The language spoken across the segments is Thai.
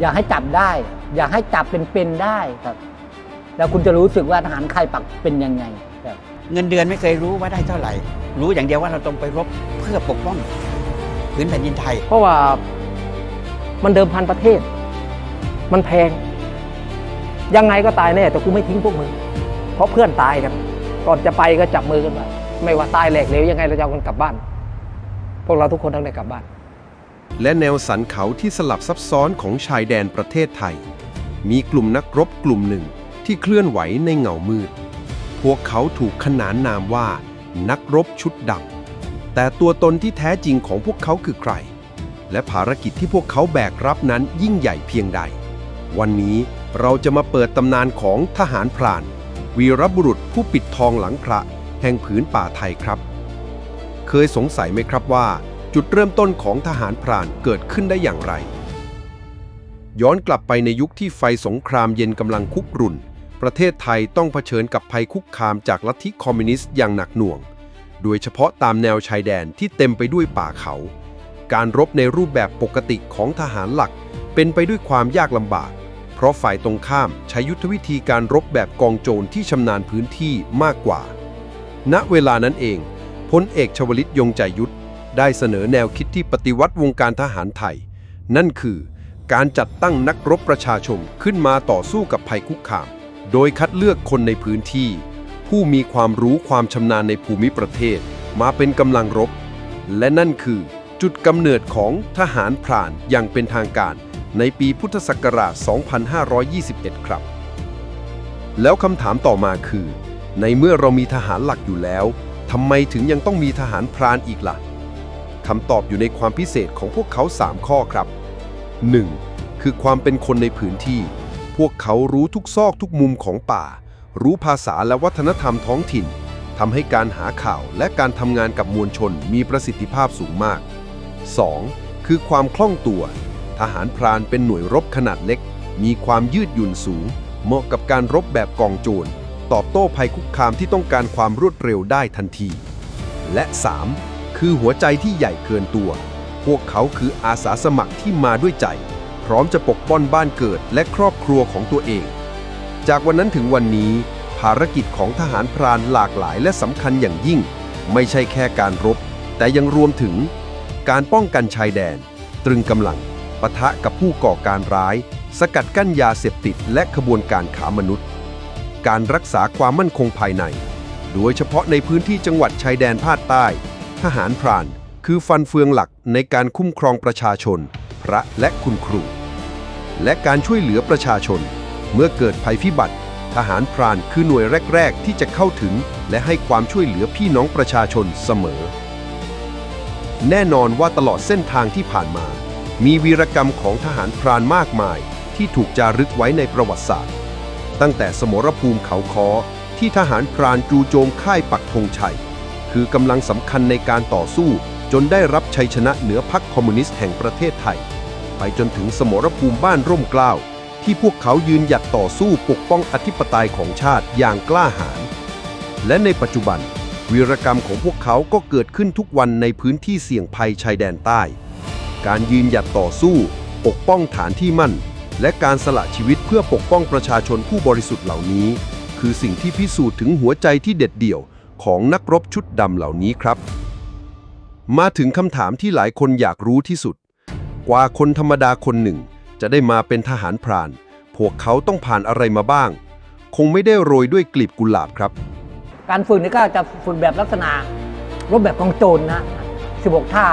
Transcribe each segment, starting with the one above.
อยากให้จับได้ อยากให้จับเป็นๆได้ครับ แล้วคุณจะรู้สึกว่าทหารค่ายปักเป็นยังไงครับเงินเดือนไม่เคยรู้ว่าได้เท่าไหร่ รู้อย่างเดียวว่าเราต้องไปรบเพื่อปกป้องพื้นแผ่นดินไทย เพราะว่ามันเดิมพันประเทศ มันแพง ยังไงก็ตายแน่แต่กูไม่ทิ้งพวกมึง เพราะเพื่อนตายกัน ก่อนจะไปก็จับมือกันไว้ไม่ว่าตายแหลกเหลวยังไงเราจะเอากันกลับบ้าน พวกเราทุกคนต้องได้กลับบ้าน และแนวสันเขาที่สลับซับซ้อนของชายแดนประเทศไทย มีกลุ่มนักรบกลุ่มหนึ่งที่เคลื่อนไหวในเงามืด พวกเขาถูกขนานนามว่า นักรบชุดดำแต่ตัวตนที่แท้จริงของพวกเขาคือใคร และภารกิจที่พวกเขาแบกรับนั้นยิ่งใหญ่เพียงใด วันนี้เราจะมาเปิดตำนานของทหารพราน วีรบุรุษผู้ปิดทองหลังพระ แห่งผืนป่าไทยครับ เคยสงสัยไหมครับว่า จุดเริ่มต้นของทหารพรานเกิดขึ้นได้อย่างไร ย้อนกลับไปในยุคที่ไฟสงครามเย็นกำลังคุกรุ่น ประเทศไทยต้องเผชิญกับภัยคุกคามจากลัทธิคอมมิวนิสต์อย่างหนักหน่วง โดยเฉพาะตามแนวชายแดนที่เต็มไปด้วยป่าเขา การรบในรูปแบบปกติของทหารหลัก เป็นไปด้วยความยากลำบาก เพราะฝ่ายตรงข้ามใช้ยุทธวิธีการรบแบบกองโจรที่ชำนาญพื้นที่มากกว่า ณ เวลานั้นเองพลเอกชวลิตยงใจยุทธ ได้เสนอแนวคิดที่ปฏิวัติวงการทหารไทย นั่นคือ การจัดตั้งนักรบประชาชนขึ้นมาต่อสู้กับภัยคุกคาม โดยคัดเลือกคนในพื้นที่ ผู้มีความรู้ความชำนาญในภูมิประเทศ มาเป็นกำลังรบ และนั่นคือ จุดกำเนิดของทหารพรานอย่างเป็นทางการ ในปีพุทธศักราช 2521 ครับ แล้วคำถามต่อมาคือ ในเมื่อเรามีทหารหลักอยู่แล้วทำไมถึงยังต้องมีทหารพรานอีกล่ะ คำตอบอยู่ในความพิเศษของพวกเขา 3 ข้อครับ 1. คือความเป็นคนในพื้นที่ พวกเขารู้ทุกซอกทุกมุมของป่า รู้ภาษาและวัฒนธรรมท้องถิ่นทำให้การหาข่าวและการทำงานกับมวลชนมีประสิทธิภาพสูงมาก 2. คือความคล่องตัว ทหารพรานเป็นหน่วยรบขนาดเล็ก มีความยืดหยุ่นสูง เหมาะกับการรบแบบกองโจรตอบโต้ภัยคุกคามที่ต้องการความรวดเร็วได้ทันที และ 3. คือหัวใจที่ใหญ่เกินตัว พวกเขาคืออาสาสมัครที่มาด้วยใจ พร้อมจะปกป้องบ้านเกิดและครอบครัวของตัวเอง จากวันนั้นถึงวันนี้ ภารกิจของทหารพรานหลากหลายและสำคัญอย่างยิ่ง ไม่ใช่แค่การรบ แต่ยังรวมถึง การป้องกันชายแดน ตรึงกำลังปะทะกับผู้ก่อการร้าย สกัดกั้นยาเสพติดและขบวนการขามนุษย์ การรักษาความมั่นคงภายใน โดยเฉพาะในพื้นที่จังหวัดชายแดนภาคใต้ ทหารพราน คือฟันเฟืองหลักในการคุ้มครองประชาชน พระและคุณครู และการช่วยเหลือประชาชน เมื่อเกิดภัยพิบัติ ทหารพรานคือหน่วยแรก ๆ ที่จะเข้าถึง และให้ความช่วยเหลือพี่น้องประชาชนเสมอ แน่นอนว่าตลอดเส้นทางที่ผ่านมา มีวีรกรรมของทหารพรานมากมาย ที่ถูกจารึกไว้ในประวัติศาสตร์ ตั้งแต่สมรภูมิเขาคอที่ทหารพรานจูโจมค่ายปักธงชัย คือกำลังสำคัญในการต่อสู้ จนได้รับชัยชนะเหนือพรรคคอมมิวนิสต์แห่งประเทศไทย ไปจนถึงสมรภูมิบ้านร่มเกล้าที่พวกเขายืนหยัดต่อสู้ปกป้องอธิปไตยของชาติอย่างกล้าหาญและในปัจจุบัน วีรกรรมของพวกเขาก็เกิดขึ้นทุกวันในพื้นที่เสี่ยงภัยชายแดนใต้ การยืนหยัดต่อสู้ ปกป้องฐานที่มั่น และการสละชีวิตเพื่อปกป้องประชาชนผู้บริสุทธิ์เหล่านี้ คือสิ่งที่พิสูจน์ถึงหัวใจที่เด็ดเดี่ยว ของนักรบชุดดำเหล่านี้ครับ มาถึงคำถามที่หลายคนอยากรู้ที่สุด กว่าคนธรรมดาคนหนึ่ง จะได้มาเป็นทหารพราน พวกเขาต้องผ่านอะไรมาบ้าง คงไม่ได้โรยด้วยกลีบกุหลาบครับ การฝึกนี่ก็จะฝึกแบบลักษณะรบแบบกองโจรนะ16ท่า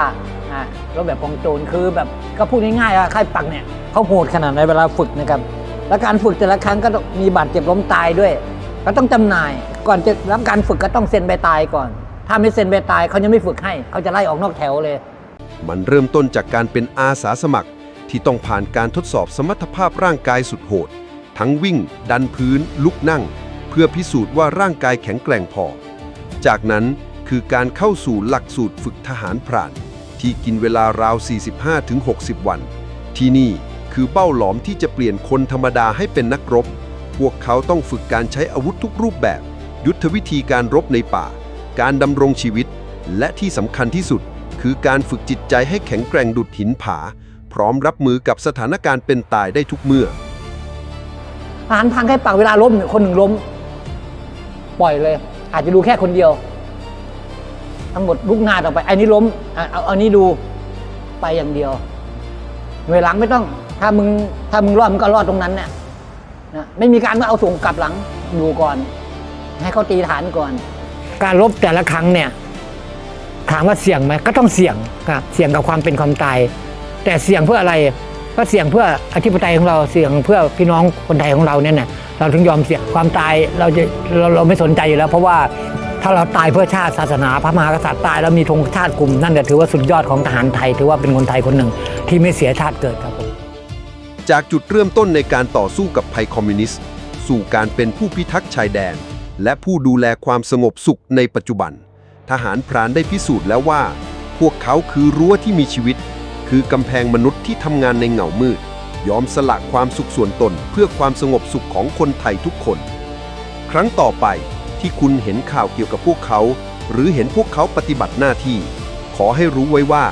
อ่ารบแบบกองโจรคือแบบก็พูดง่ายๆว่าค่ายปักเนี่ยเขาโหดขนาดในเวลาฝึกนะครับ และการฝึกแต่ละครั้งก็มีบาดเจ็บล้มตายด้วย ก็ต้องจำหน่าย ก่อนจะรับการฝึกก็ต้องเซ็นใบตายก่อน ถ้าไม่เซ็นใบตายเขายังไม่ฝึกให้ เขาจะไล่ออกนอกแถวเลย มันเริ่มต้นจากการเป็นอาสาสมัคร ที่ต้องผ่านการทดสอบสมรรถภาพร่างกายสุดโหด ทั้งวิ่ง ดันพื้น ลุกนั่ง เพื่อพิสูจน์ว่าร่างกายแข็งแกร่งพอ จากนั้นคือการเข้าสู่หลักสูตรฝึกทหารพราน ที่กินเวลาราว 45-60 วัน ที่นี่คือเป้าหลอมที่จะเปลี่ยนคนธรรมดาให้เป็นนักรบ พวกเขาต้องฝึกการใช้อาวุธทุกรูปแบบ ยุทธวิธีการรบในป่า การดำรงชีวิต และที่สำคัญที่สุด คือการฝึกจิตใจให้แข็งแกร่งดุดหินผา พร้อมรับมือกับสถานการณ์เป็นตายได้ทุกเมื่อทหารพังแค่ปากเวลาล้มเนี่ยคนหนึ่งล้ม ปล่อยเลย อาจจะดูแค่คนเดียว ทั้งหมดลุกหน้าต่อไปไอ้นี้ล้มเอาเอาอันนี้ดูไปอย่างเดียวหน่วยหลังไม่ต้อง ถ้ามึงถ้ามึงรอดมึงก็รอดตรงนั้นเนี่ยนะไม่มีการว่าเอาส่งกลับหลังดูก่อน ให้เขาตีฐานก่อน การรบแต่ละครั้งเนี่ย ถามว่าเสี่ยงไหมก็ต้องเสี่ยงครับเสี่ยงกับความเป็นความตาย แต่เสี่ยงเพื่ออะไรก็เสี่ยงเพื่ออธิปไตยของเราเสี่ยงเพื่อพี่น้องคนไทยของเราเนี่ยนะเราถึงยอมเสี่ยงความตายเราจะเราเราไม่สนใจอยู่แล้ว เพราะว่าถ้าเราตายเพื่อชาติศาสนาพระมหากษัตริย์ตายแล้วมีธงชาติกลุ่มนั่นจะถือว่าสุดยอดของทหารไทย ถือว่าเป็นคนไทยคนหนึ่ง ที่ไม่เสียชาติเกิดครับผมจากจุดเริ่มต้นในการต่อสู้กับภัยคอมมิวนิสต์ สู่การเป็นผู้พิทักษ์ชายแดน และผู้ดูแลความสงบสุขในปัจจุบัน ทหารพรานได้พิสูจน์แล้วว่า พวกเขาคือรั้วที่มีชีวิต คือกำแพงมนุษย์ที่ทำงานในเหงามืด ยอมสละความสุขส่วนตนเพื่อความสงบสุขของคนไทยทุกคน ครั้งต่อไปที่คุณเห็นข่าวเกี่ยวกับพวกเขา หรือเห็นพวกเขาปฏิบัติหน้าที่ ขอให้รู้ไว้ว่า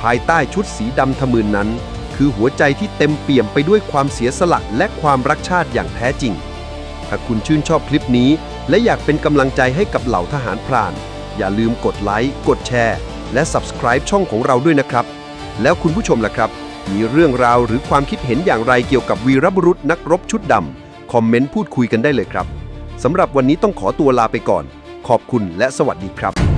ภายใต้ชุดสีดำทะมึนนั้น คือหัวใจที่เต็มเปี่ยมไปด้วยความเสียสละและความรักชาติอย่างแท้จริง ถ้าคุณชื่นชอบคลิปนี้ และอยากเป็นกำลังใจให้กับเหล่าทหารพราน อย่าลืมกดไลค์ กดแชร์ และ Subscribe ช่องของเราด้วยนะครับ แล้วคุณผู้ชมล่ะครับ มีเรื่องราวหรือความคิดเห็นอย่างไรเกี่ยวกับวีรบุรุษนักรบชุดดำคอมเมนต์พูดคุยกันได้เลยครับสำหรับวันนี้ต้องขอตัวลาไปก่อน ขอบคุณและสวัสดีครับ